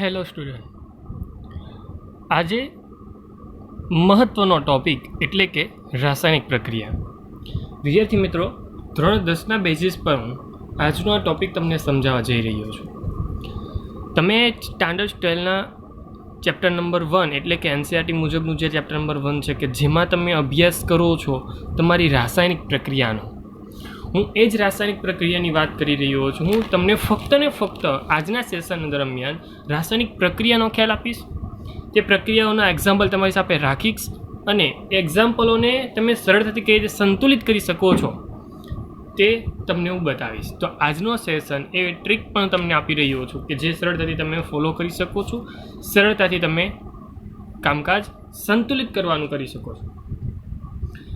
Hello student આજે મહત્ત્વનો topic એટલે કે રાસાયણિક પ્રક્રિયા. વિદ્યાર્થી મિત્રો, ધોરણ દસના બેઝિસ પર હું આજનો આ ટોપિક તમને સમજાવવા જઈ રહ્યો છું. તમે સ્ટાન્ડર્ડ ટ્વેલ્વના ચેપ્ટર નંબર વન એટલે કે એનસીઆરટી મુજબનું જે ચેપ્ટર નંબર વન છે કે જેમાં તમે અભ્યાસ કરો છો તમારી રાસાયણિક પ્રક્રિયાનો. હું એ જ રાસાયણિક પ્રક્રિયાની વાત કરી રહ્યો છું. હું તમને ફક્ત ને ફક્ત આજના સેશન દરમિયાન રાસાયણિક પ્રક્રિયાનો ખ્યાલ આપીશ. તે પ્રક્રિયાઓના એક્ઝામ્પલ તમારી સાથે રાખીશ અને એક્ઝામ્પલોને તમે સરળતાથી કઈ રીતે સંતુલિત કરી શકો છો તે તમને હું બતાવીશ. તો આજનો સેશન એ ટ્રીક પણ તમને આપી રહ્યો છું કે જે સરળતાથી તમે ફોલો કરી શકો છો. સરળતાથી તમે કામકાજ સંતુલિત કરવાનું કરી શકો છો.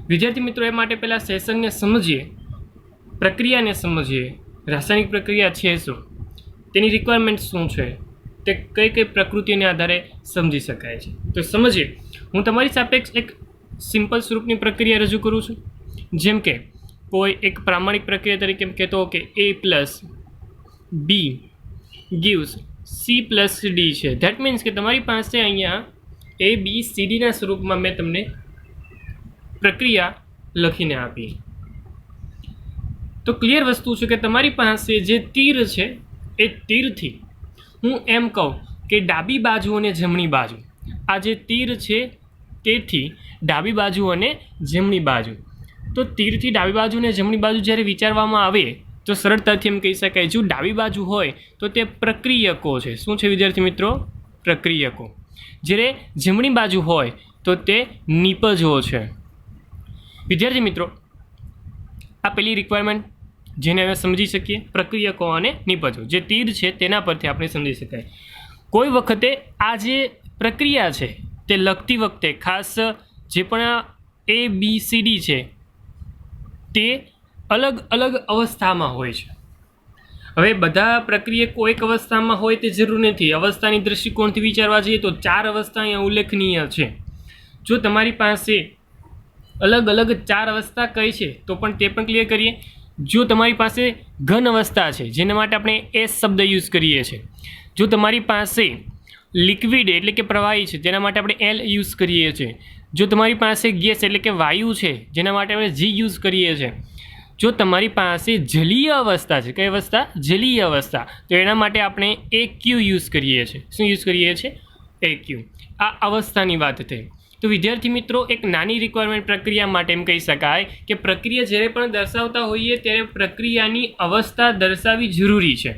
વિદ્યાર્થી મિત્રો, એ માટે પહેલાં સેશનને સમજીએ. પ્રક્રિયાને સમજીએ. રાસાયણિક પ્રક્રિયા છે શું? તેની રિક્વાયરમેન્ટ શું છે? તે કઈ કઈ પ્રકૃતિને આધારે સમજી શકાય છે? તો સમજીએ. હું તમારી સાપેક્ષ એક સિમ્પલ સ્વરૂપની પ્રક્રિયા રજૂ કરું છું. જેમ કે, કોઈ એક પ્રામાણિક પ્રક્રિયા તરીકે કહેતો કે A plus B gives C plus D છે. ધેટ મીન્સ કે તમારી પાસે અહીંયા એ બી સી ડીના સ્વરૂપમાં મેં તમને પ્રક્રિયા લખીને આપી. તો ક્લિયર વસ્તુ છે કે તમારી પાસે જે તીર છે, એ તીરથી હું એમ કહું કે ડાબી બાજુ અને જમણી બાજુ. આ જે તીર છે, તેથી ડાબી બાજુ અને જમણી બાજુ. તો તીરથી ડાબી બાજુ અને જમણી બાજુ જ્યારે વિચારવામાં આવે, તો સરળતાથી એમ કહી શકાય, જો ડાબી બાજુ હોય, તો તે પ્રક્રિયકો છે. શું છે વિદ્યાર્થી મિત્રો? પ્રક્રિયકો. જ્યારે જમણી બાજુ હોય, તો તે નિપજો છે. વિદ્યાર્થી મિત્રો, આ પેલી રિક્વાયરમેન્ટ જેને હવે સમજી શકીએ, પ્રક્રિયકો અને નિપજો. જે તીર છે તેના પરથી આપણે સમજી શકાય. કોઈ વખતે આ જે પ્રક્રિયા છે, તે લખતી વખતે ખાસ જે પણ એ બી સી ડી છે, તે અલગ અલગ અવસ્થામાં હોય છે. હવે બધા પ્રક્રિયકો એક અવસ્થામાં હોય તે જરૂર નથી. અવસ્થાની દૃષ્ટિકોણથી વિચારવા જઈએ તો ચાર અવસ્થા અહીંયા ઉલ્લેખનીય છે. જો તમારી પાસે અલગ અલગ ચાર અવસ્થા કઈ છે, તો પણ તે પણ ક્લિયર કરીએ. જો તમારી પાસે ઘન અવસ્થા છે, જેના માટે આપણે એસ શબ્દ યુઝ કરીએ છીએ. જો તમારી પાસે લિક્વિડ એટલે કે પ્રવાહી છે, તેના માટે આપણે એલ યુઝ કરીએ છીએ. જો તમારી પાસે ગેસ એટલે કે વાયુ છે, જેના માટે આપણે જી યુઝ કરીએ છીએ. જો તમારી પાસે જલીય અવસ્થા છે, કઈ અવસ્થા? જલીય અવસ્થા. તો એના માટે આપણે એ ક્યુ યુઝ કરીએ છીએ. શું યુઝ કરીએ છીએ? એ ક્યુ આ અવસ્થાની વાત થઈ તો વિદ્યાર્થી મિત્રો, એક નાની રિક્વાયરમેન્ટ પ્રક્રિયા માટે એમ કહી શકાય કે પ્રક્રિયા જ્યારે પણ દર્શાવતા હોઈએ ત્યારે પ્રક્રિયાની અવસ્થા દર્શાવવી જરૂરી છે.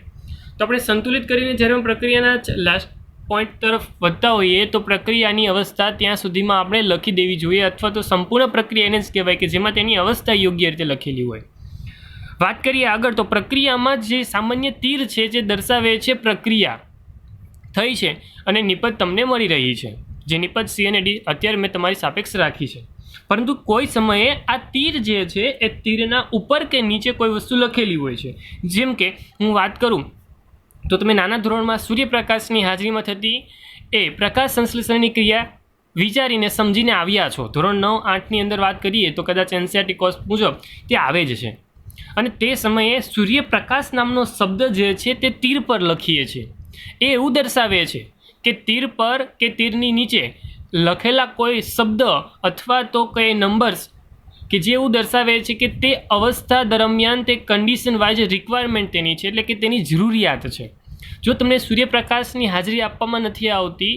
તો આપણે સંતુલિત કરીને જ્યારે પ્રક્રિયાના લાસ્ટ પોઈન્ટ તરફ વધતા હોઈએ તો પ્રક્રિયાની અવસ્થા ત્યાં સુધીમાં આપણે લખી દેવી જોઈએ અથવા તો સંપૂર્ણ પ્રક્રિયા એને જ કહેવાય કે જેમાં તેની અવસ્થા યોગ્ય રીતે લખેલી હોય. વાત કરીએ આગળ તો પ્રક્રિયામાં જે સામાન્ય તીર છે જે દર્શાવે છે પ્રક્રિયા થઈ છે અને નિપજ તમને મળી રહી છે. જે પર સી અને ડી અત્યારે મેં તમારી સાપેક્ષ રાખી છે. પરંતુ કોઈ સમયે આ તીર જે છે, એ તીરના ઉપર કે નીચે કોઈ વસ્તુ લખેલી હોય છે. જેમ કે, હું વાત કરું, તો તમે નાના ધોરણમાં સૂર્યપ્રકાશની હાજરીમાં થતી એ પ્રકાશ સંશ્લેષણની ક્રિયા વિચારીને સમજીને આવ્યા છો. ધોરણ નવ, આઠની અંદર વાત કરીએ, તો કદાચ એનસીઆરટી કોર્સ મુજબ તે આવે જ છે. અને તે સમયે સૂર્યપ્રકાશ નામનો શબ્દ જે છે, તે તીર પર લખીએ છીએ. એ એવું દર્શાવે છે કે તીર પર કે તીરની નીચે લખેલા કોઈ શબ્દ અથવા તો કઈ નંબર્સ કે જે એવું દર્શાવે છે કે તે અવસ્થા દરમિયાન તે કન્ડિશન વાઇઝ રિક્વાયરમેન્ટ તેની છે, એટલે કે તેની જરૂરિયાત છે. જો તમને સૂર્યપ્રકાશની હાજરી આપવામાં નથી આવતી,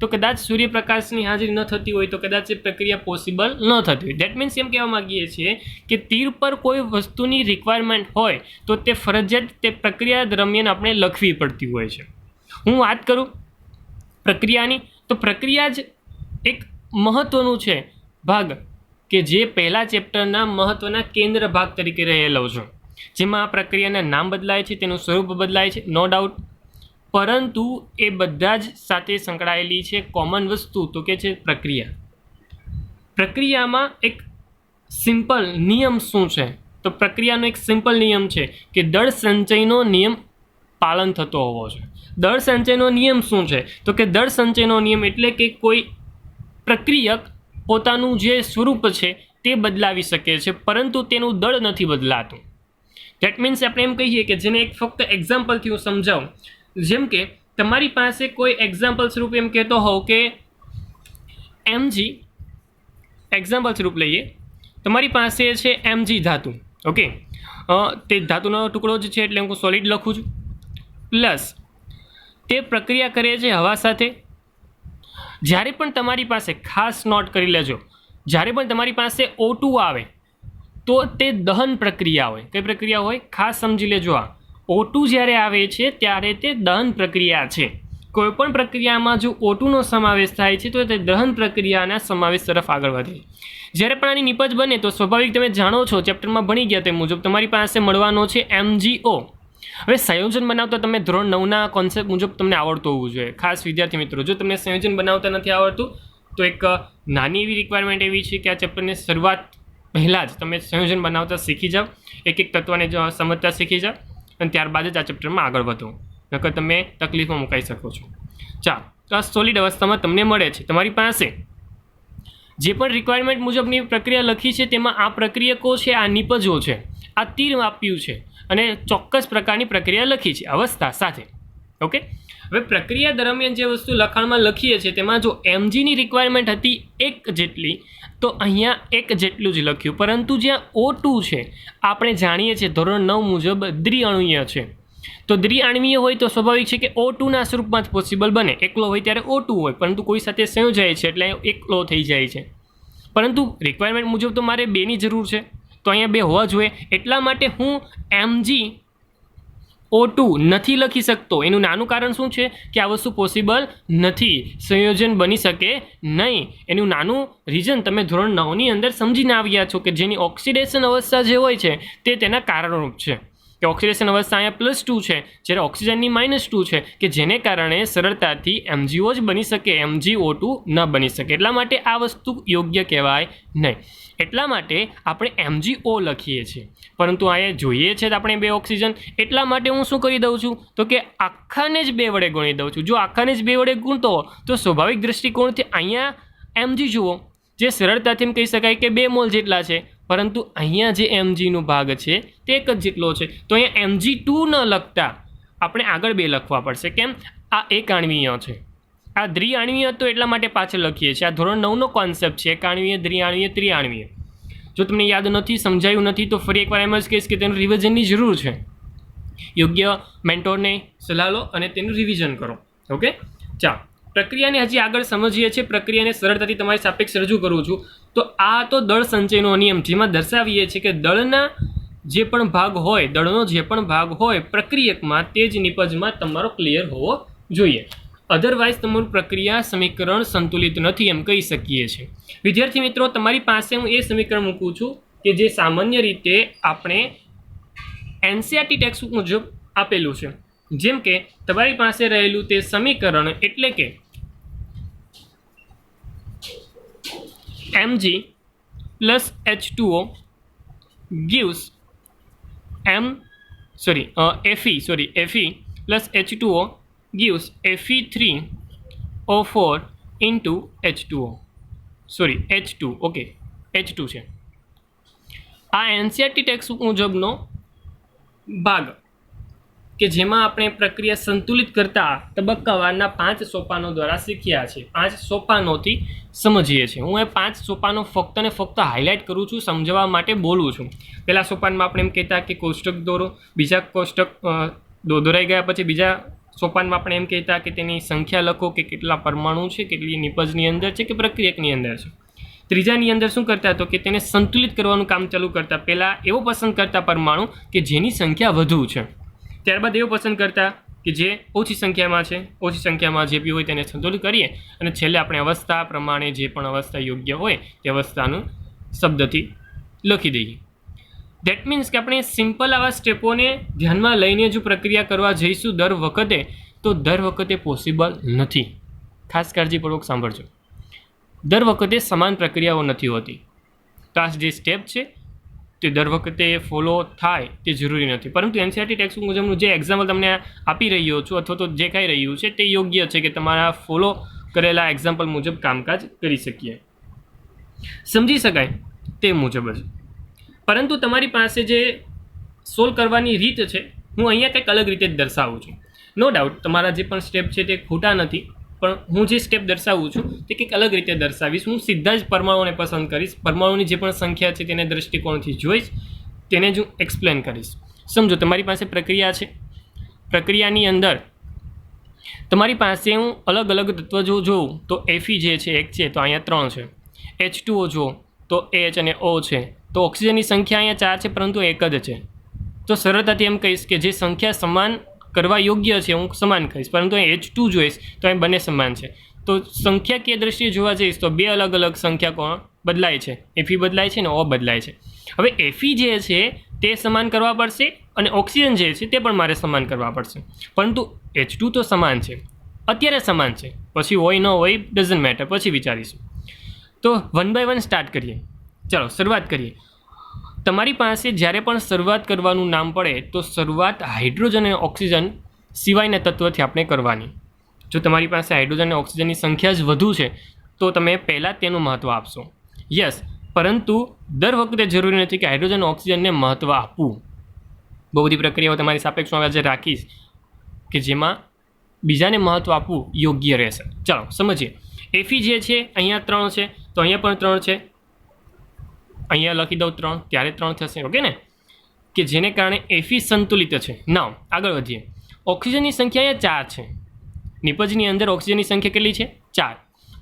તો કદાચ સૂર્યપ્રકાશની હાજરી ન થતી હોય તો કદાચ એ પ્રક્રિયા પોસિબલ ન થતી હોય. ડેટ મીન્સ એમ કહેવા માગીએ છીએ કે તીર પર કોઈ વસ્તુની રિક્વાયરમેન્ટ હોય, તો તે ફરજિયાત તે પ્રક્રિયા દરમિયાન આપણે લખવી પડતી હોય છે. હું વાત કરું પ્રક્રિયાની, તો પ્રક્રિયા જ એક મહત્ત્વનું છે. ભાગ, કે જે પહેલા ચેપ્ટરના મહત્ત્વના કેન્દ્ર ભાગ તરીકે રહેલો છે. જેમાં આ પ્રક્રિયાના નામ બદલાય છે, તેનું સ્વરૂપ બદલાય છે નો ડાઉટ પરંતુ એ બધા જ સાથે સંકળાયેલી છે કોમન વસ્તુ, તો કે છે પ્રક્રિયા. પ્રક્રિયામાં એક સિમ્પલ નિયમ શું છે? તો પ્રક્રિયાનો એક સિમ્પલ નિયમ છે કે દળ સંચયનો નિયમ પાલન થતો હોવો જોઈએ. દળ સંચયનો નિયમ શું છે? તો કે દળ સંચયનો નિયમ એટલે કે કોઈ પ્રક્રિયક પોતાનું જે સ્વરૂપ છે તે બદલાવી શકે છે, પરંતુ તેનું દળ નથી બદલાતું. ધેટ મીન્સ આપણે એમ કહીએ કે જેને એક ફક્ત એક્ઝામ્પલથી હું સમજાવું. જેમ કે તમારી પાસે કોઈ એક્ઝામ્પલ સ્વરૂપ એમ કહેતો હોવ કે એમજી એક્ઝામ્પલ સ્વરૂપ લઈએ. તમારી પાસે છે એમજી ધાતુ ઓકે તે ધાતુનો ટુકડો જ છે એટલે હું સોલિડ લખું છું. પ્લસ તે પ્રક્રિયા કરે છે હવા સાથે? જ્યારે પણ તમારી પાસે ખાસ નોટ કરી લેજો. જ્યારે પણ તમારી પાસે ઓટુ આવે, તો તે દહન પ્રક્રિયા હોય. કઈ પ્રક્રિયા હોય? ખાસ સમજી લેજો આ. ઓટુ જ્યારે આવે છે, ત્યારે તે દહન પ્રક્રિયા છે. કોઈપણ પ્રક્રિયામાં જો O2 નો સમાવેશ થાય છે, તો તે દહન પ્રક્રિયાના સમાવેશ તરફ આગળ વધે. જ્યારે પણ આની નિપજ બને, તો સ્વાભાવિક તમે જાણો છો, ચેપ્ટરમાં ભણી ગયા તે મુજબ તમારી પાસે મળવાનો છે MgO હવે સંયોજન બનાવતા તમે ધોરણ નવના કોન્સેપ્ટ મુજબ તમને આવડતું હોવું જોઈએ. ખાસ વિદ્યાર્થી મિત્રો, જો તમને સંયોજન બનાવતા નથી આવડતું, તો એક નાની એવી રિક્વાયરમેન્ટ એવી છે કે આ ચેપ્ટરની શરૂઆત પહેલાં જ તમે સંયોજન બનાવતા શીખી જાઓ, એક એક તત્વને સમજતા શીખી જાઓ, અને ત્યારબાદ જ આ ચેપ્ટરમાં આગળ વધો. નકર તમે તકલીફમાં મુકાઈ શકો છો. ચાલો, તો આ સોલિડ અવસ્થામાં તમને મળે છે. તમારી પાસે જે પણ રિક્વાયરમેન્ટ મુજબની પ્રક્રિયા લખી છે, તેમાં આ પ્રક્રિયકો છે, આ નિપજો છે. આ તીર આપ્યું છે અને ચોક્કસ પ્રકારની પ્રક્રિયા લખી છે, અવસ્થા સાથે. ઓકે હવે પ્રક્રિયા દરમિયાન જે વસ્તુ લખાણમાં લખીએ છીએ, તેમાં જો એમજીની રિક્વાયરમેન્ટ હતી એક જેટલી, તો અહીંયા એક જેટલું જ લખ્યું. પરંતુ જ્યાં ઓ ટુ છે, આપણે જાણીએ છીએ ધોરણ નવ મુજબ દ્વિઅણુય છે. તો દ્વિઆણવીય હોય તો સ્વાભાવિક છે કે ઓ ટુના સ્વરૂપમાં જ પોસિબલ બને. એકલો હોય ત્યારે ઓ ટુ હોય, પરંતુ કોઈ સાથે સંયોજાય છે એટલે એકલો થઈ જાય છે. પરંતુ રિક્વાયરમેન્ટ મુજબ તો મારે બેની જરૂર છે. તો અહીંયા બે હોવા જોઈએ. એટલા માટે હું એમજી ઓ ટુ નથી લખી શકતો. એનું નાનું કારણ શું છે? કે આ વસ્તુ પોસિબલ નથી. સંયોજન બની શકે નહીં. એનું નાનું રીઝન તમે ધોરણ નવની અંદર સમજીને આવ્યા છો કે જેની ઓક્સિડેશન અવસ્થા જે હોય છે, તે તેના કારણરૂપ છે. કે ઓક્સિડેશન અવસ્થા અહીંયા પ્લસ ટુ છે. જ્યારે ઓક્સિજનની માઇનસ ટુ છે કે જેને કારણે સરળતાથી એમજીઓ જ બની શકે એમજીઓ ટુ ન બની શકે. એટલા માટે આ વસ્તુ યોગ્ય કહેવાય નહીં. એટલા માટે આપણે એમજીઓ લખીએ છીએ. પરંતુ અહીંયા જોઈએ છે આપણે બે ઓક્સિજન. એટલા માટે હું શું કરી દઉં છું? તો કે આખાને જ બે વડે ગુણી દઉં છું. જો આખાને જ બે વડે ગુણતો, તો સ્વાભાવિક દૃષ્ટિકોણથી અહીંયા એમજી જુઓ. જે સરળતાથી એમ કહી શકાય કે બે મોલ જેટલા છે. પરંતુ અહીંયા જે એમજીનો ભાગ છે, તે એક જ જેટલો છે. તો અહીંયા એમજી ટુ ન લખતા આપણે આગળ બે લખવા પડશે. કેમ? આ એક આણવીય છે. આ દ્વિઆણવીય તો એટલા માટે પાછળ લખીએ છીએ. આ ધોરણ નવનો કોન્સેપ્ટ છે. એક આણવીય, દ્વિઆણવીય, ત્રિઆણવીય. જો તમને યાદ નથી, સમજાયું નથી, તો ફરી એકવાર એમ જ કહીશ કે તેનું રિવિઝનની જરૂર છે. યોગ્ય મેન્ટોરને સલાહ લો અને તેનું રિવિઝન કરો. ઓકે ચાલો. પ્રક્રિયાને હજી આગળ સમજીએ છીએ. પ્રક્રિયાને સરળતાથી તમારી સાપેક્ષ રજૂ કરું છું. તો આ તો દળ સંચયનો નિયમ જેમાં દર્શાવીએ છીએ કે દળના જે પણ ભાગ હોય, દળનો જે પણ ભાગ હોય, પ્રક્રિયકમાં તે જ નિપજમાં તમારો ક્લિયર હોવો જોઈએ. અધરવાઇઝ તમારું પ્રક્રિયા સમીકરણ સંતુલિત નથી એમ કહી શકીએ છીએ. વિદ્યાર્થી મિત્રો, તમારી પાસે હું એ સમીકરણ મૂકું છું કે જે સામાન્ય રીતે આપણે એનસીઆરટી ટેક્સ મુજબ આપેલું છે. જેમ કે, તમારી પાસે રહેલું તે સમીકરણ એટલે કે mg plus H2O gives m sorry uh, Fe sorry Fe plus H2O gives Fe3O4 into H2O sorry H2 okay H2 છે આ એનસીઆરટી ટેક્સ મુજબનો ભાગ કે જેમાં આપણે પ્રક્રિયા સંતુલિત કરતા તબક્કાવારના પાંચ સોપાનો દ્વારા શીખ્યા છે. પાંચ સોપાનોથી સમજીએ છીએ. હું એ પાંચ સોપાનો ફક્ત ને ફક્ત હાઇલાઇટ કરું છું, સમજવા માટે બોલું છું. પહેલા સોપાનમાં આપણે એમ કહેતા કે કોષ્ટક દોરો, બીજા કોષ્ટક દોરાઈ ગયા પછી બીજા સોપાનમાં આપણે એમ કહેતા કે તેની સંખ્યા લખો કે કેટલા પરમાણુ છે, કેટલી નિપજની અંદર છે કે પ્રક્રિયકની અંદર છે. ત્રીજાની અંદર શું કરતા તો કે તેને સંતુલિત કરવાનું કામ ચાલુ કરતા પહેલાં એવો પસંદ કરતા પરમાણુ કે જેની સંખ્યા વધુ છે. ત્યારબાદ એવું પસંદ કરતા કે જે ઓછી સંખ્યામાં છે, ઓછી સંખ્યામાં જે બી હોય તેને સંતુલિત કરીએ અને છેલ્લે આપણે અવસ્થા પ્રમાણે જે પણ અવસ્થા યોગ્ય હોય તે અવસ્થાનું શબ્દથી લખી દઈએ. દેટ મીન્સ કે આપણે સિમ્પલ આવા સ્ટેપોને ધ્યાનમાં લઈને જો પ્રક્રિયા કરવા જઈશું દર વખતે, તો દર વખતે પોસિબલ નથી. ખાસ કાળજીપૂર્વક સાંભળજો. દર વખતે સમાન પ્રક્રિયાઓ નથી હોતી. તો આ જે સ્ટેપ છે તે દર વખતે ફોલો થાય તે જરૂરી નથી. પરંતુ એનસીઆરટી ટેક્સ મુજબનું જે એક્ઝામ્પલ તમને આપી રહ્યો છું અથવા તો જે કાંઈ રહ્યું છે તે યોગ્ય છે કે તમારા ફોલો કરેલા એક્ઝામ્પલ મુજબ કામકાજ કરી શકીએ. સમજી શકાય તે મુજબ જ. પરંતુ તમારી પાસે જે સોલ્વ કરવાની રીત છે, હું અહીંયા કંઈક અલગ રીતે જ દર્શાવું છું. નો ડાઉટ તમારા જે પણ સ્ટેપ છે તે ખોટા નથી. પણ હું જે સ્ટેપ દર્શાવું છું તે કંઈક અલગ રીતે દર્શાવીશ. હું સીધા જ પરમાણુને પસંદ કરીશ. પરમાણુની જે પણ સંખ્યા છે તેને દૃષ્ટિકોણથી જોઈશ. તેને જ હું એક્સપ્લેન કરીશ. સમજો, તમારી પાસે પ્રક્રિયા છે? પ્રક્રિયાની અંદર તમારી પાસે હું અલગ અલગ તત્વ જો જોઉં, તો એફી જે છે, એક છે, તો અહીંયા ત્રણ છે. એચ ટુઓ જો તો એચ અને ઓ છે. તો ઓક્સિજનની સંખ્યા અહીંયા ચાર છે, પરંતુ એક જ છે. તો સરળતાથી એમ કહીશ કે જે સંખ્યા સમાન કરવા યોગ્ય છે, હું સમાન કહીશ. પરંતુ અહીં એચ ટુ જોઈશ, તો અહીં બંને સમાન છે. તો સંખ્યાકીય દ્રષ્ટિએ જોવા જઈશ, તો બે અલગ અલગ સંખ્યા કોણ બદલાય છે. એફી બદલાય છે ને ઓ બદલાય છે. હવે એફી જે છે, તે સમાન કરવા પડશે અને ઓક્સિજન જે છે, તે પણ મારે સમાન કરવા પડશે. પરંતુ એચ ટુ તો સમાન છે. અત્યારે સમાન છે. પછી હોય, ન હોય ડઝન્ટ મેટર પછી વિચારીશું. તો વન બાય વન સ્ટાર્ટ કરીએ. ચાલો, શરૂઆત કરીએ. તમારી પાસે જ્યારે પણ શરૂઆત કરવાનું નામ પડે, તો શરૂઆત હાઇડ્રોજન અને ઓક્સિજન સિવાયના તત્વથી આપણે કરવાની. જો તમારી પાસે હાઇડ્રોજન અને ઓક્સિજનની સંખ્યા જ વધુ છે, તો તમે પહેલાં તેનું મહત્ત્વ આપશો. યસ, પરંતુ દર વખતે જરૂરી નથી કે હાઇડ્રોજન ઓક્સિજનને મહત્ત્વ આપવું. બહુ બધી પ્રક્રિયાઓ તમારી સાપેક્ષમાં આજે રાખીશ કે જેમાં બીજાને મહત્ત્વ આપવું યોગ્ય રહેશે. ચાલો, સમજીએ. એફી જે છે, અહીંયા ત્રણ છે, તો અહીંયા પણ ત્રણ છે. અહીંયા લખી દઉં ત્રણ ત્યારે ત્રણ થશે ઓકે ને? કે જેને કારણે એફી સંતુલિત છે. નાવ આગળ વધીએ. ઓક્સિજનની સંખ્યા અહીંયા ચાર છે. નિપજની અંદર ઓક્સિજનની સંખ્યા કેટલી છે? ચાર.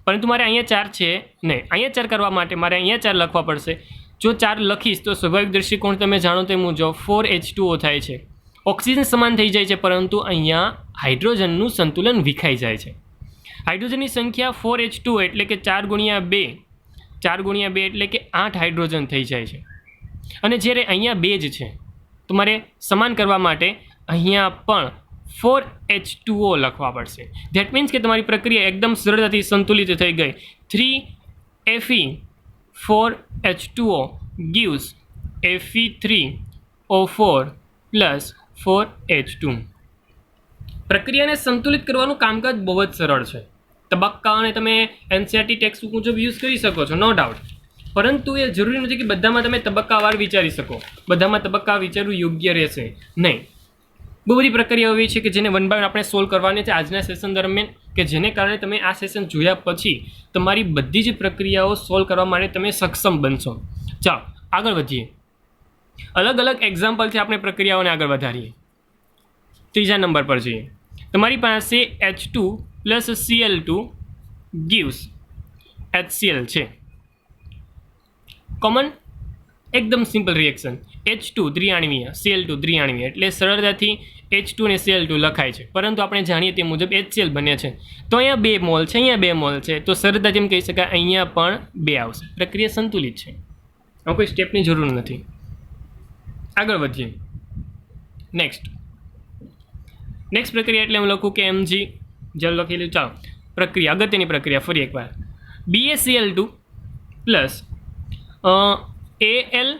પરંતુ મારે અહીંયા ચાર છે નહીં. અહીંયા ચાર કરવા માટે મારે અહીંયા ચાર લખવા પડશે. જો ચાર લખીશ તો સ્વાભાવિક દૃષ્ટિકોણ તમે જાણો તે મુજબ ફોર એચ ટુઓ થાય છે. ઓક્સિજન સમાન થઈ જાય છે, પરંતુ અહીંયા હાઇડ્રોજનનું સંતુલન વિખાઈ જાય છે. હાઇડ્રોજનની સંખ્યા ફોર એચ ટુ એટલે કે ચાર ગુણ્યા બે. ચાર ગુણ્યા બે એટલે કે આઠ હાઇડ્રોજન થઈ જાય છે. અને જ્યારે અહીંયા બે જ છે, તો મારે સમાન કરવા માટે અહીંયા પણ ફોર એચ ટુઓ લખવા પડશે. ધેટ મીન્સ કે તમારી પ્રક્રિયા એકદમ સરળતાથી સંતુલિત થઈ ગઈ. Three Fe four H two O gives Fe three O four plus four H two પ્રક્રિયાને સંતુલિત કરવાનું કામકાજ બહુ જ સરળ છે. તબક્કાઓને તમે એનસીઆરટી ટેક્સ્ટ મુજબ યુઝ કરી શકો છો નો ડાઉટ પરંતુ એ જરૂરી નથી કે બધામાં તમે તબક્કાવાર વિચારી શકો. બધામાં તબક્કા વિચારવું યોગ્ય રહેશે નહીં. બહુ બધી પ્રક્રિયાઓ એવી છે કે જેને વન બાય આપણે સોલ્વ કરવાની છે આજના સેશન દરમિયાન, કે જેને કારણે તમે આ સેશન જોયા પછી તમારી બધી જ પ્રક્રિયાઓ સોલ્વ કરવા માટે તમે સક્ષમ બનશો. ચાલો, આગળ વધીએ. અલગ અલગ એક્ઝામ્પલથી આપણે પ્રક્રિયાઓને આગળ વધારીએ. ત્રીજા નંબર પર જઈએ. તમારી પાસે H two plus Cl two gives. HCl છે. કોમન એકદમ સિમ્પલ રિએક્શન એચ ટુ ત્રિયાણવીય સીએલ ટુ ત્રિયાણવીય એટલે સરળતાથી એચ ટુ ને સીએલ ટુ લખાય છે. પરંતુ આપણે જાણીએ તે મુજબ એચસીએલ બને છે. તો અહીંયા બે મોલ છે, અહીંયા બે મોલ છે. તો સરળતાથી એમ કહી શકાય, અહીંયા પણ બે આવશે. પ્રક્રિયા સંતુલિત છે. હવે કોઈ સ્ટેપની જરૂર નથી. આગળ વધીએ. નેક્સ્ટ નેક્સ્ટ પ્રક્રિયા એટલે હું લખું કે એમજી જલ લખેલું ચાલો. પ્રક્રિયા, અગત્યની પ્રક્રિયા ફરી એકવાર. BaCl two plus A L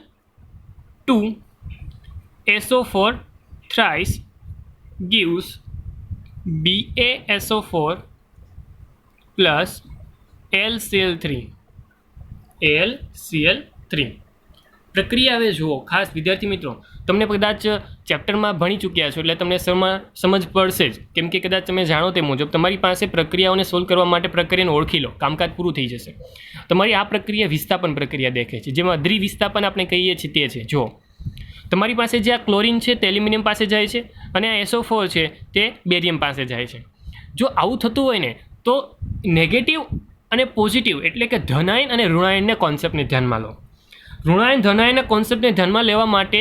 two SO four thrice gives BaSO4 plus LCl3 LCl3 પ્રક્રિયા હવે જુઓ, ખાસ વિદ્યાર્થી મિત્રો, તમને કદાચ ચેપ્ટરમાં ભણી ચૂક્યા છો એટલે તમને સમજ પડશે જ. કેમ કે કદાચ તમે જાણો તે મુજબ તમારી પાસે પ્રક્રિયાઓને સોલ્વ કરવા માટે પ્રક્રિયાને ઓળખી લો. કામકાજ પૂરું થઈ જશે. તમારી આ પ્રક્રિયા વિસ્થાપન પ્રક્રિયા દેખે છે. જેમાં દ્વિવિસ્થાપન આપણે કહીએ છીએ તે છે. જો તમારી પાસે જે આ ક્લોરિન છે તે એલ્યુમિનિયમ પાસે જાય છે અને આ એસો ફોર છે તે બેરિયમ પાસે જાય છે. જો આવું થતું હોય ને, તો નેગેટિવ અને પોઝિટિવ એટલે કે ધનાયન અને ઋણાયનના કોન્સેપ્ટને ધ્યાનમાં લો. ઋણાયન, ધનાયનના કોન્સેપ્ટને ધ્યાનમાં લેવા માટે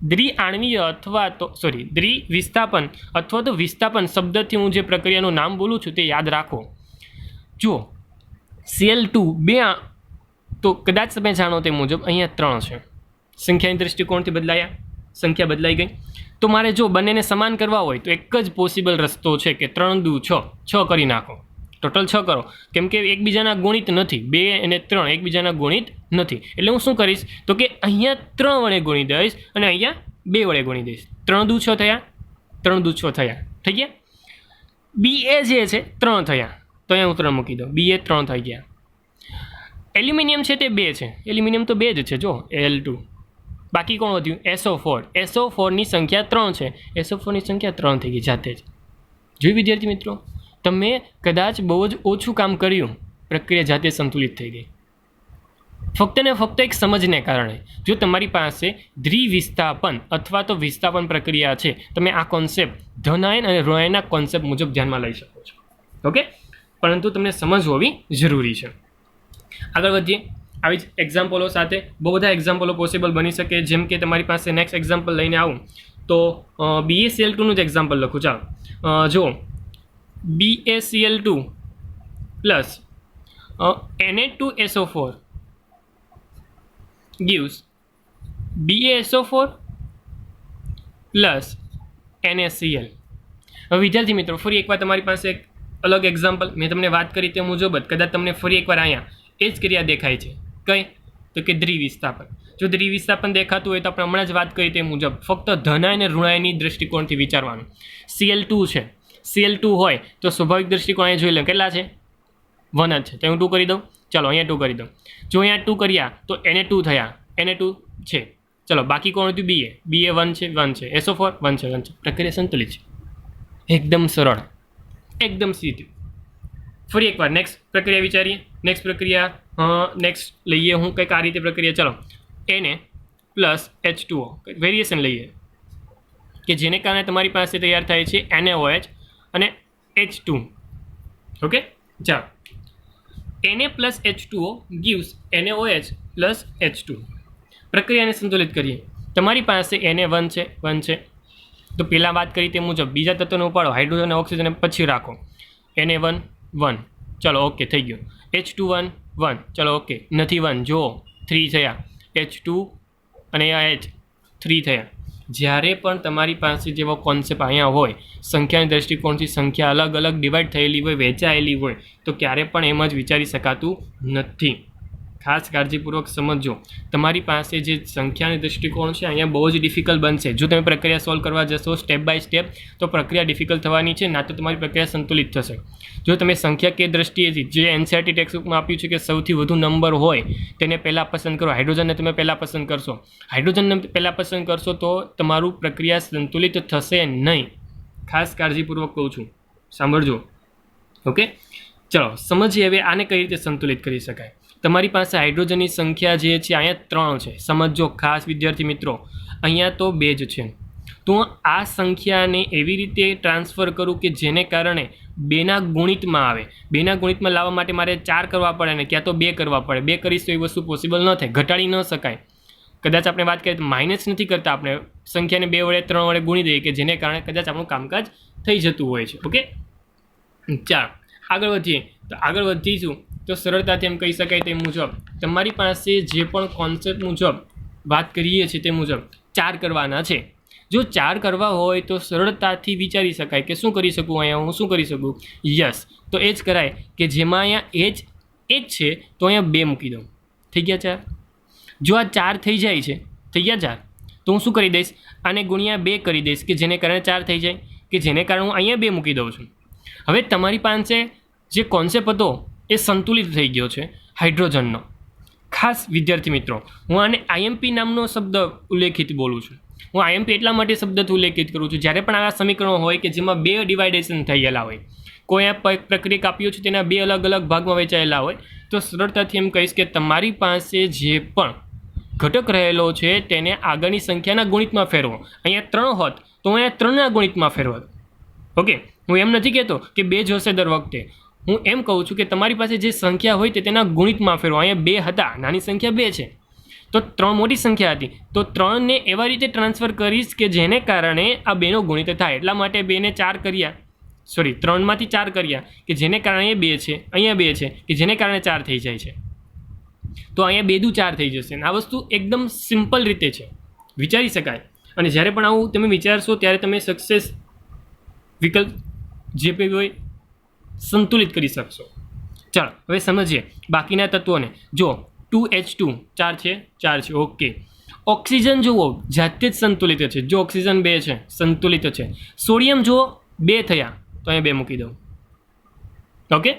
દ્વિઆણવીય અથવા તો સોરી દ્વિવિસ્થાપન અથવા તો વિસ્થાપન શબ્દથી હું જે પ્રક્રિયાનું નામ બોલું છું તે યાદ રાખો. જુઓ સીએલ ટુ બે તો કદાચ તમે જાણો તે મુજબ અહીંયા ત્રણ છે. સંખ્યાની દૃષ્ટિકોણથી બદલાયા, સંખ્યા બદલાઈ ગઈ. તો મારે જો બંનેને સમાન કરવા હોય તો એક જ પોસિબલ રસ્તો છે કે ત્રણ દુ છ છ કરી નાખો. ટોટલ છ કરો. કેમ કે એકબીજાના ગુણિત નથી. બે અને ત્રણ એકબીજાના ગુણિત નથી. એટલે હું શું કરીશ? તો કે અહીંયા ત્રણ વડે ગુણી દઈશ અને અહીંયા બે વડે ગુણી દઈશ. ત્રણ દુ છ થયા? ત્રણ દુ છ થયા. થઈ ગયા? બી એ જે છે, ત્રણ થયા. તો અહીંયા હું ત્રણ મૂકી દઉં. બી એ ત્રણ થઈ ગયા. એલ્યુમિનિયમ છે તે બે છે. એલ્યુમિનિયમ તો બે જ છે, જો. એલ ટુ બાકી કોણ વધ્યું? એસો ફોર એસો ફોરની સંખ્યા ત્રણ છે. એસો ફોરની સંખ્યા ત્રણ થઈ ગઈ જાતે જ. જોયું વિદ્યાર્થી મિત્રો? તમે કદાચ બહુ જ ઓછું કામ કર્યું. પ્રક્રિયા જાતે સંતુલિત થઈ ગઈ. ફક્ત ને ફક્ત એક સમજને કારણે, જો તમારી પાસે દ્વિવિસ્થાપન અથવા તો વિસ્થાપન પ્રક્રિયા છે, તમે આ કોન્સેપ્ટ ધનાયન અને રોયના કોન્સેપ્ટ મુજબ ધ્યાનમાં લઈ શકો છો. ઓકે પરંતુ તમને સમજ હોવી જરૂરી છે. આગળ વધીએ. આવી જ એક્ઝામ્પલો સાથે બહુ બધા એક્ઝામ્પલો પોસિબલ બની શકે, જેમ કે તમારી પાસે નેક્સ્ટ એક્ઝામ્પલ લઈને આવું. તો બીએસએલ ટુનું જ એક્ઝામ્પલ લખું. ચાલો. જો BaCl two plus Na two SO four gives BaSO4 plus NaCl હવે વિદ્યાર્થી મિત્રો, ફરી એકવાર તમારી પાસે એક અલગ એક્ઝામ્પલ મેં તમને વાત કરી તે મુજબ જ કદાચ તમને ફરી એકવાર અહીંયા એ જ ક્રિયા દેખાય છે. કઈ? તો કે દ્વિવિસ્થાપન જો દ્વિવિસ્થાપન દેખાતું હોય તો આપણે હમણાં જ વાત કરી તે મુજબ ફક્ત ધનાય અને ઋણાયની દૃષ્ટિકોણથી વિચારવાનું. સીએલ ટુ છે. સીએલ ટુ હોય તો સ્વાભાવિક દ્રષ્ટિકોણ અહીંયા જોઈ લો. કેટલા છે? વન જ છે. તો હું ટુ કરી દઉં. ચલો, અહીંયા ટુ કરી દઉં. જો અહીંયા ટુ કર્યા, તો એને ટુ થયા. એને ટુ છે. ચલો, બાકી કોણ હતું? બી એ. બી એ વન છે વન છે. એસો ફોર વન છે વન છે. પ્રક્રિયા સંતુલિત છે. એકદમ સરળ. એકદમ સીધી. ફરી એકવાર નેક્સ્ટ પ્રક્રિયા વિચારીએ. નેક્સ્ટ પ્રક્રિયા નેક્સ્ટ લઈએ હું કંઈક આ રીતે પ્રક્રિયા. ચલો, એને પ્લસ એચ ટુઓ વેરિએશન લઈએ. કે જેને કારણે તમારી પાસે તૈયાર થાય છે એને NaOH અને એચ ટુ ઓકે ચાલો. Na plus H two O gives H plus H two પ્રક્રિયાને સંતુલિત કરીએ. તમારી પાસે Na વન છે વન છે. તો પહેલાં વાત કરી તે મુજબ બીજા તત્વનો ઉપાડો. હાઇડ્રોજન અને ઓક્સિજન પછી રાખો. Na વન વન ચલો ઓકે થઈ ગયું. એચ ટુ વન વન ચલો ઓકે નથી વન જુઓ. થ્રી થયા. એચ ટુ અને આ એચ થ્રી થયા. જ્યારે પણ તમારી પાસે જેવો કોન્સેપ્ટ અહીંયા હોય, સંખ્યાની દૃષ્ટિકોણથી સંખ્યા અલગ અલગ ડિવાઈડ થયેલી હોય વહેંચાયેલી હોય, તો ક્યારે પણ એમ જ વિચારી શકાતું નથી. ખાસ કાળજીપૂર્વક સમજો તમારી પાસે જે સંખ્યાની દૃષ્ટિકોણ છે, અહીંયા બહુ જ ડિફિકલ્ટ બનશે. જો તમે પ્રક્રિયા સોલ્વ કરવા જશો સ્ટેપ બાય સ્ટેપ તો પ્રક્રિયા ડિફિકલ્ટ થવાની છે, ના તો તમારી પ્રક્રિયા સંતુલિત થશે. જો તમે સંખ્યા કે દ્રષ્ટિએથી જે એનસીઆરટી ટેક્સ્ટબુકમાં આપ્યું છે કે સૌથી વધુ નંબર હોય, તેને પહેલાં પસંદ કરો. હાઇડ્રોજનને તમે પહેલાં પસંદ કરશો. હાઇડ્રોજનને પહેલાં પસંદ કરશો તો તમારું પ્રક્રિયા સંતુલિત થશે નહીં. ખાસ કાળજીપૂર્વક કહું છું. સાંભળજો. ઓકે ચલો, સમજીએ હવે આને કઈ રીતે સંતુલિત કરી શકાય. તમારી પાસે હાઇડ્રોજનની સંખ્યા જે છે, અહીંયા ત્રણ છે. સમજો ખાસ વિદ્યાર્થી મિત્રો, અહીંયા તો બે જ છે. તો આ સંખ્યાને એવી રીતે ટ્રાન્સફર કરું કે જેને કારણે બેના ગુણિતમાં આવે. બેના ગુણિતમાં લાવવા માટે મારે ચાર કરવા પડે ને ક્યાં તો બે કરવા પડે. બે કરીશ તો એ વસ્તુ પોસિબલ ન થાય. ઘટાડી ન શકાય. કદાચ આપણે વાત કરીએ તો માઇનસ નથી કરતા આપણે. સંખ્યાને બે વડે, ત્રણ વડે ગુણી દઈએ કે જેને કારણે કદાચ આપણું કામકાજ થઈ જતું હોય છે. ઓકે? ચાલો. આગળ વધીએ. તો આગળ વધીશું. તો સરળતાથી એમ કહી શકાય તે મુજબ, તમારી પાસે જે પણ કોન્સેપ્ટ મુજબ વાત કરીએ છીએ તે મુજબ ચાર કરવાના છે. જો ચાર કરવા હોય તો સરળતાથી વિચારી શકાય કે શું કરી શકું અહીંયા, હું શું કરી શકું? યસ તો એ જ કરાય કે જેમાં અહીંયા એજ એક છે, તો અહીંયા બે મૂકી દઉં. થઈ ગયા ચાર? જો આ ચાર થઈ જાય છે, થઈ ગયા ચાર? તો હું શું કરી દઈશ? આને ગુણ્યા બે કરી દઈશ કે જેને કારણે ચાર થઈ જાય, કે જેને કારણે હું અહીંયા બે મૂકી દઉં છું. હવે તમારી પાસે જે કોન્સેપ્ટ હતો એ સંતુલિત થઈ ગયો છે હાઇડ્રોજનનો. ખાસ વિદ્યાર્થી મિત્રો, હું આને આઈએમપી નામનો શબ્દ ઉલ્લેખિત બોલું છું. હું આઈએમપી એટલા માટે શબ્દ ઉલ્લેખિત કરું છું, જ્યારે પણ આવા સમીકરણો હોય કે જેમાં બે ડિવાઇડેશન થયેલા હોય, કોઈ પ્રક્રિયા કાપ્યો છે તેના બે અલગ અલગ ભાગમાં વેચાયેલા હોય, તો સરળતાથી એમ કહીશ કે તમારી પાસે જે પણ ઘટક રહેલો છે તેને આગળની સંખ્યાના ગુણિતમાં ફેરવો. અહીંયા ત્રણ હોત, તો હું અહીંયા ત્રણના ગુણિતમાં ફેરવત. ઓકે? હું એમ નથી કહેતો કે બે જ હશે દર વખતે. હું એમ કહું છું કે તમારી પાસે જે સંખ્યા હોય તે તેના ગુણિતમાં ફેરવો. અહીંયા બે હતા, નાની સંખ્યા બે છે. તો ત્રણ મોટી સંખ્યા હતી. તો ત્રણને એવા રીતે ટ્રાન્સફર કરીશ કે જેને કારણે આ બેનો ગુણિત થાય. એટલા માટે બેને ચાર કર્યા. સોરી ત્રણમાંથી ચાર કર્યા કે જેને કારણે બે છે, અહીંયા બે છે, કે જેને કારણે ચાર થઈ જાય છે. તો અહીંયા બેદું ચાર થઈ જશે. આ વસ્તુ એકદમ સિમ્પલ રીતે છે. વિચારી શકાય. અને જ્યારે પણ આવું તમે વિચારશો, ત્યારે તમે સક્સેસ વિકલ્પ જે કંઈ હોય સંતુલિત કરી શકશો. ચાલો, હવે સમજીએ બાકીના તત્વોને. જો ટુ એચ ટુ ચાર છે ચાર છે, ઓકે. ઓક્સિજન જુઓ, જાતે જ સંતુલિત છે. જો ઓક્સિજન બે છે, સંતુલિત છે. સોડિયમ જુઓ, બે થયા, તો અહીંયા બે મૂકી દઉં. ઓકે?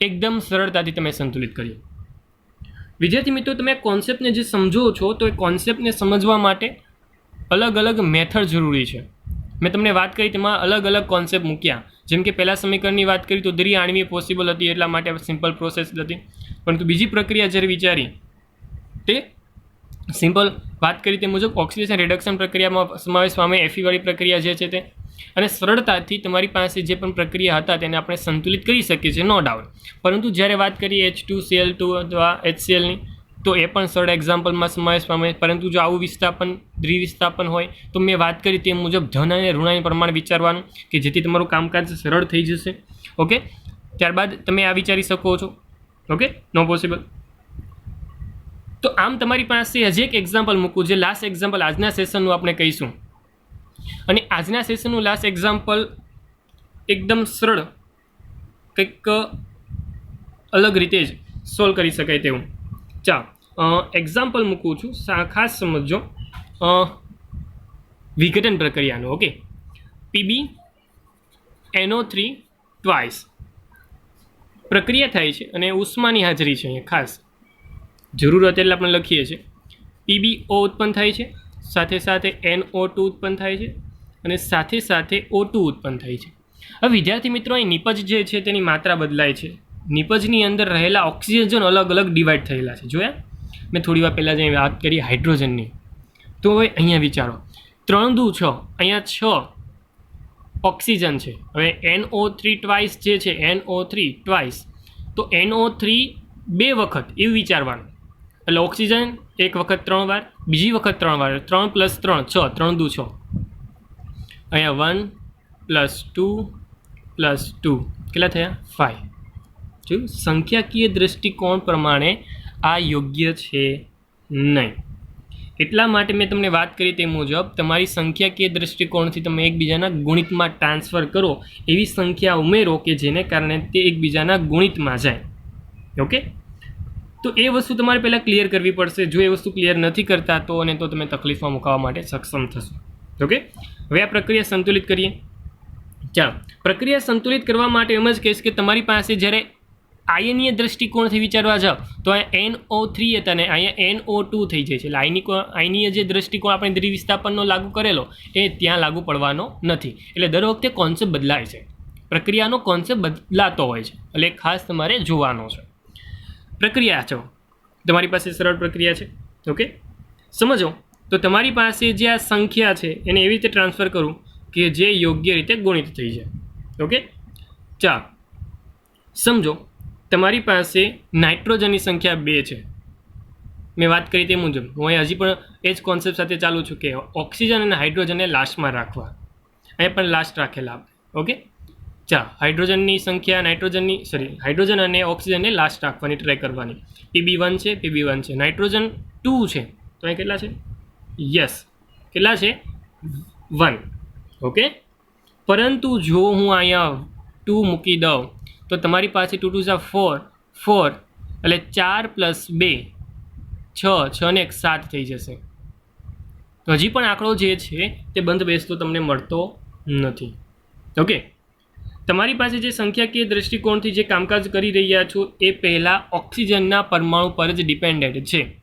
એકદમ સરળતાથી તમે સંતુલિત કર્યો વિદ્યાર્થી મિત્રો, તમે કોન્સેપ્ટને જે સમજો છો, તો એ કોન્સેપ્ટને સમજવા માટે અલગ અલગ મેથડ જરૂરી છે. મેં તમને વાત કરી તેમાં અલગ અલગ કોન્સેપ્ટ મૂક્યા. જેમ કે પહેલાં સમીકરણની વાત કરી તો દ્વિઆણવીય પોસિબલ હતી એટલા માટે સિમ્પલ પ્રોસેસ હતી. પરંતુ બીજી પ્રક્રિયા જ્યારે વિચારી, તે સિમ્પલ વાત કરી તે મુજબ ઓક્સિડેશન રિડક્શન પ્રક્રિયામાં સમાવેશ પામે એફીવાળી પ્રક્રિયા જે છે તે. અને સરળતાથી તમારી પાસે જે પણ પ્રક્રિયા હતા તેને આપણે સંતુલિત કરી શકીએ છીએ નો ડાઉટ પરંતુ જ્યારે વાત કરીએ એચ ટુ સીએલ ટુ અથવા એચસીએલની તો એ પણ સરળ એક્ઝામ્પલમાં સમાવેશ પામે પરંતુ જો આવું વિસ્થાપન, દ્વિવિસ્થાપન હોય, તો મેં વાત કરી તે મુજબ ધન અને ઋણાનું પ્રમાણ વિચારવાનું કે જેથી તમારું કામકાજ સરળ થઈ જશે. ઓકે? ત્યારબાદ તમે આ વિચારી શકો છો. ઓકે? નો પોસિબલ તો આમ તમારી પાસે હજી એક એક્ઝામ્પલ મૂકું, જે લાસ્ટ એક્ઝામ્પલ આજના સેશનનું આપણે કહીશું. અને આજના સેશનનું લાસ્ટ એક્ઝામ્પલ એકદમ સરળ, કંઈક અલગ રીતે જ સોલ્વ કરી શકાય તેવું. ચાલો. એક્ઝામ્પલ મૂકું છું. ખાસ સમજો વિઘટન પ્રક્રિયાનું ઓકે પીબી એનો થ્રી ટ્વાઇસ પ્રક્રિયા થાય છે અને ઉષ્માની હાજરી છે અહીંયા, ખાસ. જરૂર હતી એટલે આપણે લખીએ છીએ. પીબી ઓ ઉત્પન્ન થાય છે, સાથે સાથે એન ઓ ટુ ઉત્પન્ન થાય છે અને સાથે સાથે ઓ ટુ ઉત્પન્ન થાય છે. હવે વિદ્યાર્થી મિત્રો, અહીં નિપજ જે છે તેની માત્રા બદલાય છે. નિપજની અંદર રહેલા ઓક્સિજન અલગ અલગ ડિવાઈડ થયેલા છે. જોયા? મેં થોડી વાર પહેલાં જે વાત કરી હાઇડ્રોજનની. તો હવે અહીંયા વિચારો. ત્રણ દુ છ, અહીંયા છ ઓક્સિજન છે. હવે એનઓ થ્રી ટ્વાઇસ જે છે એન ઓ થ્રી ટ્વાઇસ, તો એન ઓ થ્રી બે વખત એવું વિચારવાનું. એટલે ઓક્સિજન એક વખત ત્રણ વાર, બીજી વખત ત્રણ વાર. ત્રણ પ્લસ ત્રણ, છ, ત્રણ દુ છ. અહીંયા one plus two plus two. કેટલા થયા? ફાઇવ. જોયું સંખ્યાકીય દૃષ્ટિકોણ પ્રમાણે આ યોગ્ય છે નહીં. એટલા માટે મેં તમને વાત કરી તે મુજબ, તમારી સંખ્યાકીય દૃષ્ટિકોણથી તમે એકબીજાના ગુણિતમાં ટ્રાન્સફર કરો, એવી સંખ્યા ઉમેરો કે જેને કારણે તે એકબીજાના ગુણિતમાં જાય. ઓકે? તો એ વસ્તુ તમારે પહેલાં ક્લિયર કરવી પડશે. જો એ વસ્તુ ક્લિયર નથી કરતા, તો અને તો તમે તકલીફમાં મુકાવવા માટે સક્ષમ થશો. ઓકે? હવે આ પ્રક્રિયા સંતુલિત કરીએ. ચાલો. પ્રક્રિયા સંતુલિત કરવા માટે એમ જ કહીશ કે તમારી પાસે જ્યારે આયનીય દ્રષ્ટિકોણથી વિચારવા જાઓ, તો અહીંયા એન ઓ થ્રી હતા ને અહીંયા એન ઓ ટુ થઈ જાય છે. એટલે આયની આયનીય જે દૃષ્ટિકોણ આપણે દ્રિવિસ્થાપનનો લાગુ કરેલો, એ ત્યાં લાગુ પડવાનો નથી. એટલે દર વખતે કોન્સેપ્ટ બદલાય છે. પ્રક્રિયાનો કોન્સેપ્ટ બદલાતો હોય છે. એટલે ખાસ તમારે જોવાનો છે. પ્રક્રિયા છો તમારી પાસે સરળ પ્રક્રિયા છે. ઓકે? સમજો. તો તમારી પાસે જે આ સંખ્યા છે, એને એવી રીતે ટ્રાન્સફર કરું કે જે યોગ્ય રીતે ગુણિત થઈ જાય. ઓકે? ચાલો. સમજો. તમારી પાસે નાઇટ્રોજનની સંખ્યા બે છે. મેં વાત કરી તે મુજબ. હું અહીં હજી પણ એ જ કોન્સેપ્ટ સાથે ચાલુ છું કે ઓક્સિજન અને હાઇડ્રોજનને લાસ્ટમાં રાખવા. અહીંયા પણ લાસ્ટ રાખેલા ઓકે ચા હાઇડ્રોજનની સંખ્યા, નાઇટ્રોજનની સોરી હાઇડ્રોજન અને ઓક્સિજનને લાસ્ટ રાખવાની ટ્રાય કરવાની. પીબી વન છે પીબી વન છે. નાઇટ્રોજન ટુ છે. તો અહીં કેટલા છે? યસ કેટલા છે? વન ઓકે પરંતુ જો હું અહીંયા ટુ મૂકી દઉં તો તમારી પાસે ટુ ટુ ઝા ફોર ફોર એટલે ચાર પ્લસ બે, છ છ ને એક સાત થઈ જશે. તો હજી પણ આંકડો જે છે તે બંધ બેસતો તમને મળતો નથી. ઓકે? તમારી પાસે જે સંખ્યાકીય દૃષ્ટિકોણથી જે કામકાજ કરી રહ્યા છો એ પહેલાં ઓક્સિજનના પરમાણુ પર જ ડિપેન્ડેડ છે.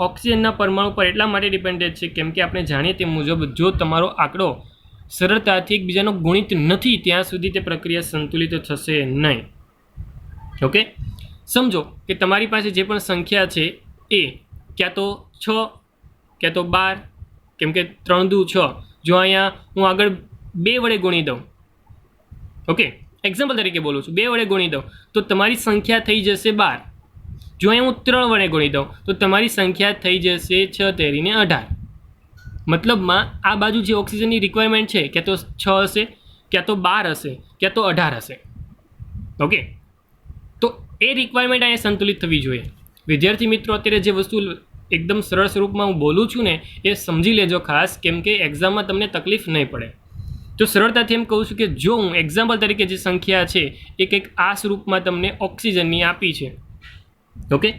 ઓક્સિજનના પરમાણુ પર એટલા માટે ડિપેન્ડેડ છે, કેમ કે આપણે જાણીએ તે મુજબ જો તમારો આંકડો સરળતાથી એકબીજાનો ગુણિત નથી, ત્યાં સુધી તે પ્રક્રિયા સંતુલિત થશે નહીં. ઓકે? સમજો કે તમારી પાસે જે પણ સંખ્યા છે એ ક્યાં તો છ, ક્યાં તો બાર, કેમ કે ત્રણ દુ છ. જો અહીંયા હું આગળ બે વડે ગુણી દઉં, ઓકે? એક્ઝામ્પલ તરીકે બોલું છું, બે વડે ગુણી દઉં, તો તમારી સંખ્યા થઈ જશે બાર. જો અહીંયા હું ત્રણ વડે ગુણી દઉં, તો તમારી સંખ્યા થઈ જશે છ તેરીને અઢાર. મતલબમાં આ બાજુ જે ઓક્સિજનની રિક્વાયરમેન્ટ છે, ક્યાં તો છ હશે, ક્યાં તો બાર હશે, ક્યાં તો અઢાર હશે. ઓકે તો એ રિક્વાયરમેન્ટ અહીંયા સંતુલિત થવી જોઈએ. વિદ્યાર્થી મિત્રો, અત્યારે જે વસ્તુ એકદમ સરળ સ્વરૂપમાં હું બોલું છું ને, એ સમજી લેજો ખાસ, કેમ કે એક્ઝામમાં તમને તકલીફ નહીં પડે. તો સરળતાથી એમ કહું છું કે જો હું એક્ઝામ્પલ તરીકે જે સંખ્યા છે, એ કંઈક આ સ્વરૂપમાં તમને ઓક્સિજનની આપી છે. ઓકે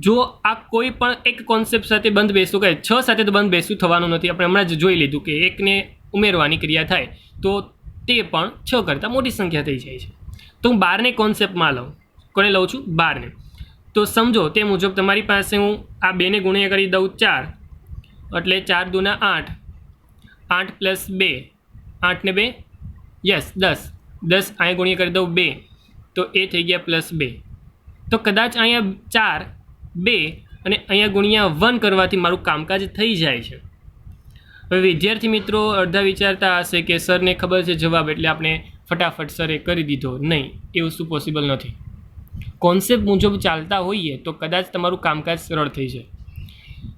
જો આ કોઈ પણ એક કોન્સેપ્ટ સાથે બંધ બેસતું કહે છ સાથે તો બંધ બેસતું થવાનું નથી. આપણે હમણાં જ જોઈ લીધું કે એકને ઉમેરવાની ક્રિયા થાય, તો તે પણ છ કરતાં મોટી સંખ્યા થઈ જાય છે. તો હું બારને કોન્સેપ્ટમાં લઉં. કોને લઉં છું? બારને. તો સમજો, તે મુજબ તમારી પાસે હું આ બેને ગુણ્યા કરી દઉં ચાર. એટલે ચાર દુના આઠ. આઠ પ્લસ બે. આઠ ને બે? યસ, દસ. દસ અહીંયા ગુણ્યા કરી દઉં બે. તો એ થઈ ગયા પ્લસ બે. તો કદાચ અહીંયા ચાર બે અને અહીંયા ગુણ્યા વન કરવાથી મારું કામકાજ થઈ જાય છે. હવે વિદ્યાર્થી મિત્રો, અડધા વિચારતા હશે કે સરને ખબર છે જવાબ, એટલે આપણે ફટાફટ સરે કરી દીધો. નહીં એ વસ્તુ પોસિબલ નથી. કોન્સેપ્ટ મુજબ ચાલતા હોઈએ તો કદાચ તમારું કામકાજ સરળ થઈ જાય.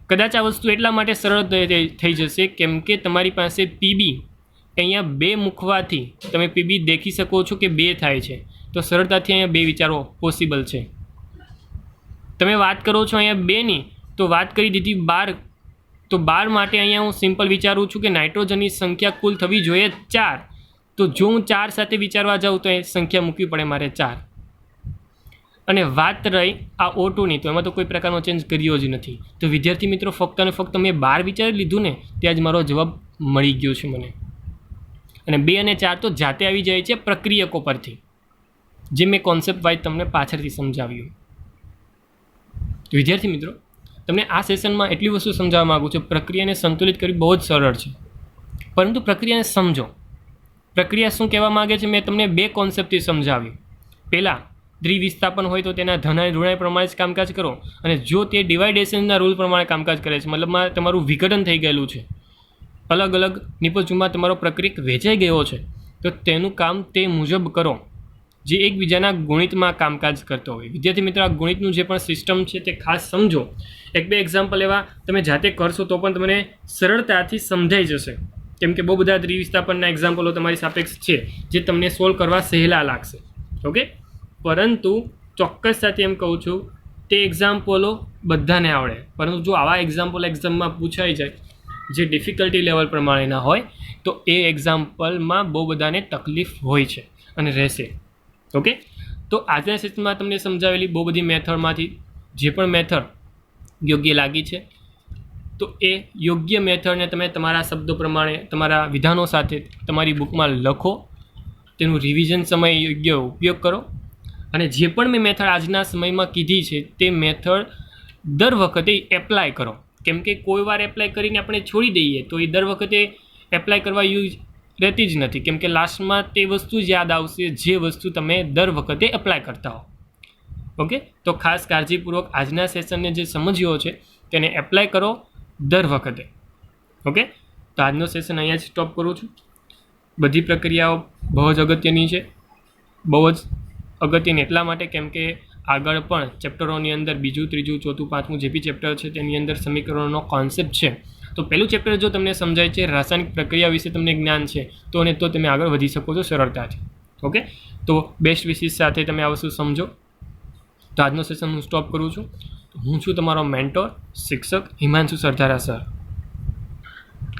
કદાચ આ વસ્તુ એટલા માટે સરળ થઈ- જશે કેમ કે તમારી પાસે પીબી અહીંયા બે મૂકવાથી તમે પીબી દેખી શકો છો કે બે થાય છે. તો સરળતાથી અહીંયા બે વિચારો પોસિબલ છે. તમે વાત કરો છો અહીંયા બેની તો વાત કરી દીધી બાર. તો બાર માટે અહીંયા હું સિમ્પલ વિચારું છું કે નાઇટ્રોજનની સંખ્યા કુલ થવી જોઈએ ચાર. તો જો હું ચાર સાથે વિચારવા જાઉં તો એ સંખ્યા મૂકવી પડે મારે ચાર. અને વાત રહી આ ઓટોની તો એમાં તો કોઈ પ્રકારનો ચેન્જ કર્યો જ નથી. તો વિદ્યાર્થી મિત્રો, ફક્ત અને ફક્ત મેં બાર વિચારી લીધું ને, ત્યાં જ મારો જવાબ મળી ગયો છે મને. અને બે અને ચાર તો જાતે આવી જાય છે પ્રક્રિયકો પરથી, જે મેં કોન્સેપ્ટ વાઇઝ તમને પાછળથી સમજાવ્યું. વિદ્યાર્થી મિત્રો, તમને આ સેશનમાં એટલી વસ્તુ સમજાવવા માગું છું, પ્રક્રિયાને સંતુલિત કરવી બહુ જ સરળ છે. પરંતુ પ્રક્રિયાને સમજો. પ્રક્રિયા શું કહેવા માગે છે? મેં તમને બે કોન્સેપ્ટથી સમજાવ્યું. પહેલાં, દ્વિવિસ્થાપન હોય તો તેના ધનાય ઋણાય પ્રમાણે જ કામકાજ કરો અને જો તે ડિવાઇડેશનના રૂલ પ્રમાણે કામકાજ કરે છે, મતલબમાં તમારું વિઘટન થઈ ગયેલું છે. અલગ અલગ નિપજમાં તમારો પ્રક્રિક વેચાઈ ગયો છે. તો તેનું કામ તે મુજબ કરો. જે એકબીજાના ગણિતમાં કામકાજ કરતો હોય. વિદ્યાર્થી મિત્રો, આ ગણિતનું જે પણ સિસ્ટમ છે તે ખાસ સમજો. એક બે એક્ઝામ્પલ એવા તમે જાતે કરશો તો પણ તમને સરળતાથી સમજાઈ જશે. કેમ કે બહુ બધા દ્વિવિસ્થાપનના એક્ઝામ્પલો તમારી સાપેક્ષ છે, જે તમને સોલ્વ કરવા સહેલા લાગશે. ઓકે? પરંતુ ચોક્કસ સાથે એમ કહું છું, તે એક્ઝામ્પલો બધાને આવડે. પરંતુ જો આવા એક્ઝામ્પલ એક્ઝામમાં પૂછાઈ જાય, જે ડિફિકલ્ટી લેવલ પ્રમાણેના હોય, તો એ એક્ઝામ્પલમાં બહુ બધાને તકલીફ હોય છે અને રહેશે. ઓકે? તો આજના સેશનમાં તમને સમજાવેલી બહુ બધી મેથડમાંથી જે પણ મેથડ યોગ્ય લાગી છે, તો એ યોગ્ય મેથડને તમે તમારા શબ્દો પ્રમાણે, તમારા વિધાનો સાથે તમારી બુકમાં લખો, તેનું રિવિઝન સમય યોગ્ય ઉપયોગ કરો, અને જે પણ મેં મેથડ આજના સમયમાં કીધી છે, તે મેથડ દર વખતે એપ્લાય કરો. કેમ કે કોઈ વાર એપ્લાય કરીને આપણે છોડી દઈએ, તો એ દર વખતે એપ્લાય કરવા યુઝ રહેતી જ નથી. કેમ કે લાસ્ટમાં તે વસ્તુ જ યાદ આવશે, જે વસ્તુ તમે દર વખતે એપ્લાય કરતા હો. ઓકે તો ખાસ કાળજીપૂર્વક આજના સેશનને જે સમજ્યો છે, તેને એપ્લાય કરો દર વખતે. ઓકે તો આજનો સેશન અહીંયા જ સ્ટોપ કરું છું. બધી પ્રક્રિયાઓ બહુ જ અગત્યની છે. બહુ જ અગત્યની એટલા માટે કેમ કે આગળ પણ ચેપ્ટરોની અંદર બીજું, ત્રીજું, ચોથું, પાંચમું જે બી ચેપ્ટર છે, તેની અંદર સમીકરણોનો કોન્સેપ્ટ છે. તો પહેલું ચેપ્ટર જો તમને સમજાય છે, રાસાયણિક પ્રક્રિયા વિશે તમને જ્ઞાન છે, તો અને તો તમે આગળ વધી શકો છો સરળતાથી ઓકે તો બેસ્ટ વિશિસ સાથે તમે આ વસ્તુ સમજો. તો આજનો સેશન હું સ્ટોપ કરું છું. હું છું તમારો મેન્ટોર શિક્ષક હિમાંશુ સરધારા સર